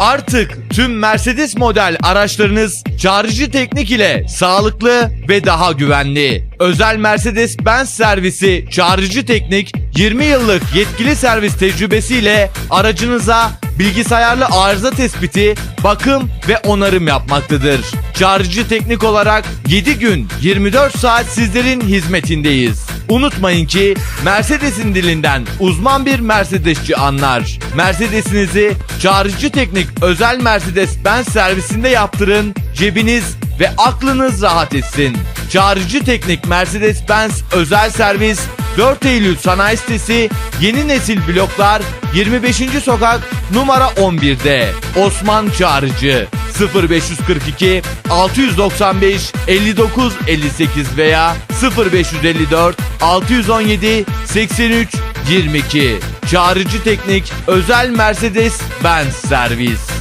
Artık tüm Mercedes model araçlarınız Çağrıcı Teknik ile sağlıklı ve daha güvenli. Özel Mercedes-Benz servisi Çağrıcı Teknik 20 yıllık yetkili servis tecrübesiyle aracınıza bilgisayarlı arıza tespiti, bakım ve onarım yapmaktadır. Çağrıcı Teknik olarak 7 gün 24 saat sizlerin hizmetindeyiz. Unutmayın ki Mercedes'in dilinden uzman bir Mercedesçi anlar. Mercedes'inizi Çağrıcı Teknik özel Mercedes-Benz servisinde yaptırın, cebiniz ve aklınız rahat etsin. Çağrıcı Teknik Mercedes-Benz özel servis 4 Eylül Sanayi Sitesi Yeni Nesil Bloklar 25. Sokak numara 11'de Osman Çağrıcı 0542 695 59 58 veya 0554 617 83 22 Çağrıcı Teknik Özel Mercedes Benz Servis